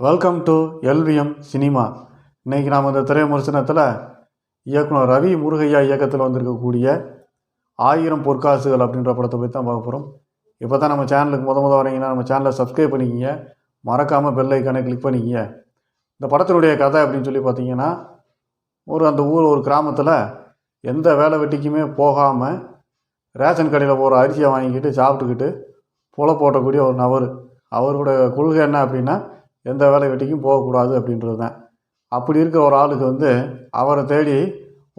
Welcome to LVM cinema இன்றைக்கி நாம் இந்த திரைமரிசனத்தில் இயக்குனர் ரவி முருகையா இயக்கத்தில் வந்திருக்கக்கூடிய ஆயிரம் பொற்காசுகள் அப்படின்ற படத்தை பற்றி தான் பார்க்க போகிறோம் இப்போ தான் நம்ம சேனலுக்கு முத முத வரீங்கன்னா நம்ம சேனலை சப்ஸ்கிரைப் பண்ணிக்கிங்க. மறக்காமல் பெல் ஐக்கானை கிளிக் பண்ணிக்கிங்க. இந்த படத்தினுடைய கதை அப்படின்னு சொல்லி பார்த்தீங்கன்னா ஒரு அந்த ஊர் ஒரு கிராமத்தில் எந்த வேலை வெட்டிக்குமே போகாமல் ரேஷன் கடையில் போகிற அரிசியை வாங்கிக்கிட்டு சாப்பிட்டுக்கிட்டு புல போட்டக்கூடிய ஒரு நபர். அவரோட கொள்கை என்ன அப்படின்னா எந்த வேலை வெட்டிக்கும் போகக்கூடாது அப்படின்றது தான். அப்படி இருக்கிற ஒரு ஆளுக்கு வந்து அவரை தேடி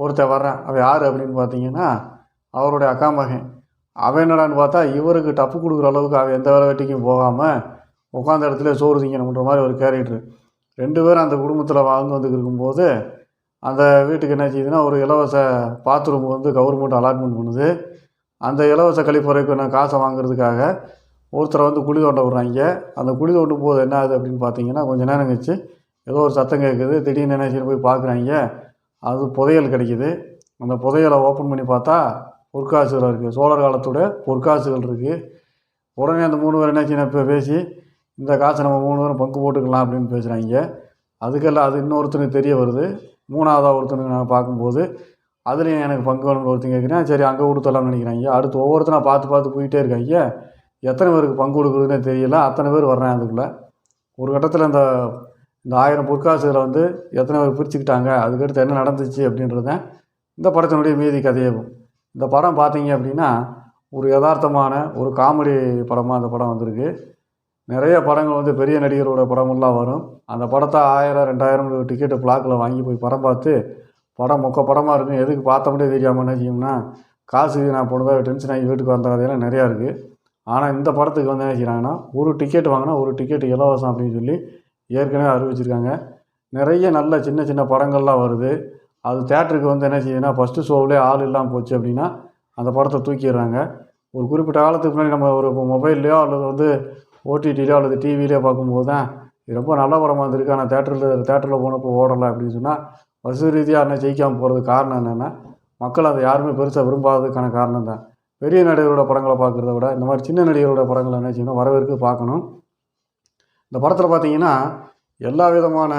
ஒருத்தன் வர்றேன். அவன் யார் அப்படின்னு பார்த்தீங்கன்னா அவருடைய அக்கா மகன். அவன் என்னடான்னு பார்த்தா இவருக்கு டப்பு கொடுக்குற அளவுக்கு அவன் எந்த வேலை வெட்டிக்கும் போகாமல் உட்காந்த இடத்துல சோறு திங்கணுன்ற மாதிரி ஒரு கேரக்டர் ரெண்டு பேரும் அந்த குடும்பத்தில் வாழ்ந்து வந்து இருக்கும்போது அந்த வீட்டுக்கு என்ன செய்யுதுன்னா ஒரு இலவச பாத்ரூம் வந்து கவர்மெண்ட் அலாட்மெண்ட் பண்ணுது. அந்த இலவச கழிப்பறைக்கு நான் காசை வாங்குறதுக்காக ஒருத்தரை வந்து குழி தோண்ட விட்றாங்க. அந்த குழி தோண்டும் போது என்ன ஆகுது அப்படின்னு பார்த்தீங்கன்னா கொஞ்ச நேரம் கழிச்சு ஏதோ ஒரு சத்தம் கேட்குது திடீர்னு என்ன செய்யணும்? போய் பார்க்குறாங்க. அது புதையல் கிடைக்கிது. அந்த புதையலை ஓப்பன் பண்ணி பார்த்தா பொற்காசுகள் இருக்குது சோழர் காலத்தோட பொற்காசுகள் இருக்குது உடனே அந்த மூணு பேர் என்ன செய்யணும்? இப்போ பேசி இந்த காசை நம்ம மூணு பேரும் பங்கு போட்டுக்கலாம் அப்படின்னு பேசுகிறாங்க அதுக்கெல்லாம் அது இன்னொருத்தனுக்கு தெரிய வருது. மூணாவதாக ஒருத்தனுக்கு நான் பார்க்கும்போது அதுலேயும் எனக்கு பங்கு வேணும்னு ஒருத்தன் கேட்குறேன் சரி அங்கே கொடுத்துடலாம்னு நினைக்கிறாங்க. அடுத்து ஒவ்வொருத்தனா பார்த்து பார்த்து போயிட்டே இருக்காங்க. எத்தனை பேருக்கு பங்கு கொடுக்குறதுனே தெரியல. அத்தனை பேர் வர்றேன் அதுக்குள்ளே. ஒரு கட்டத்தில் இந்த இந்த ஆயிரம் பொற்காசுகளை வந்து எத்தனை பேர் பிரிச்சுக்கிட்டாங்க அதுக்கடுத்து என்ன நடந்துச்சு அப்படின்றத இந்த படத்தினுடைய மீதி கதையாகும் இந்த படம் பார்த்தீங்க அப்படின்னா ஒரு யதார்த்தமான ஒரு காமெடி படமாக அந்த படம் வந்திருக்கு. நிறைய படங்கள் வந்து பெரிய நடிகரோட படமெல்லாம் வரும். அந்த படத்தை ஆயிரம் ரெண்டாயிரம் டிக்கெட்டு பிளாக்கில் வாங்கி போய் படம் பார்த்து படம் மொக்க படமாக இருக்கும் எதுக்கு பார்த்தோம்னே தெரியாமல் என்ன செய்யும்னா காசு நான் போனதாக டென்ஷன் ஆகி வீட்டுக்கு வந்த கதையெல்லாம் நிறையா இருக்குது ஆனால் இந்த படத்துக்கு வந்து என்ன செய்கிறாங்கன்னா ஒரு டிக்கெட் வாங்கினா ஒரு டிக்கெட் இலவசம் அப்படின்னு சொல்லி ஏற்கனவே அறிவிச்சிருக்காங்க. நிறைய நல்ல சின்ன சின்ன படங்கள்லாம் வருது. அது தேட்டருக்கு வந்து என்ன செய்யுதுன்னா ஃபஸ்ட்டு ஷோவிலே ஆள் இல்லாமல் போச்சு அப்படின்னா அந்த படத்தை தூக்கிடுறாங்க. ஒரு குறிப்பிட்ட காலத்துக்கு முன்னாடி நம்ம ஒரு மொபைல்லையோ அல்லது வந்து ஓடிடிலையோ அல்லது டிவிலையோ பார்க்கும்போது தான் இது ரொம்ப நல்ல படமாக இருந்திருக்கு. ஆனால் தேட்டரில் தேட்டரில் போனப்போ ஓடலை அப்படின்னு சொன்னால் வசதி ரீதியாக என்ன ஜெயிக்காமல் போகிறதுக்கு காரணம் என்னென்னா மக்கள் அதை யாருமே பெருசாக விரும்பாததுக்கான காரணம் தான் பெரிய நடிகரோட படங்களை பார்க்குறத விட இந்த மாதிரி சின்ன நடிகரோட படங்களை என்ன செய்யணும் வரவேற்கு பார்க்கணும். இந்த படத்தில் பார்த்தீங்கன்னா எல்லா விதமான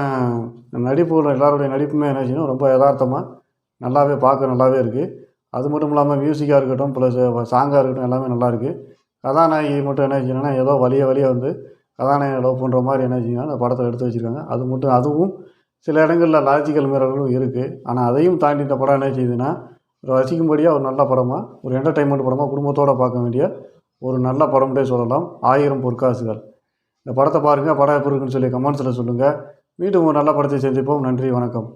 நடிப்புகளும் எல்லாருடைய நடிப்புமே என்ன செய்யணும் ரொம்ப யதார்த்தமாக நல்லாவே பார்க்க நல்லாவே இருக்குது அது மட்டும் இல்லாமல் மியூசிக்காக இருக்கட்டும் ப்ளஸ் சாங்காக இருக்கட்டும் எல்லாமே நல்லா இருக்குது கதாநாயகி மட்டும் என்ன செய்யணும்னா ஏதோ வழிய வழிய வந்து கதாநாயகி லவ் பண்ணுற மாதிரி என்ன செய்யணும் அந்த படத்தில் எடுத்து வச்சுருக்காங்க. அது மட்டும் அதுவும் சில இடங்களில் லாஜிக்கல் மிரர்களும் இருக்குது ஆனால் அதையும் தாண்டி இந்த படம் என்ன செய்யுதுன்னா ரசிக்கும்படியாக ஒரு நல்ல படமாக ஒரு என்டர்டைன்மெண்ட் படமாக குடும்பத்தோடு பார்க்க வேண்டிய ஒரு நல்ல படம்டே சொல்லலாம். ஆயிரம் பொற்காசுகள். இந்த படத்தை பாருங்கள் படம் எப்படி இருக்குன்னு சொல்லி கமெண்ட்ஸில் சொல்லுங்கள் மீண்டும் ஒரு நல்ல படத்தை சந்திப்போம். நன்றி வணக்கம்.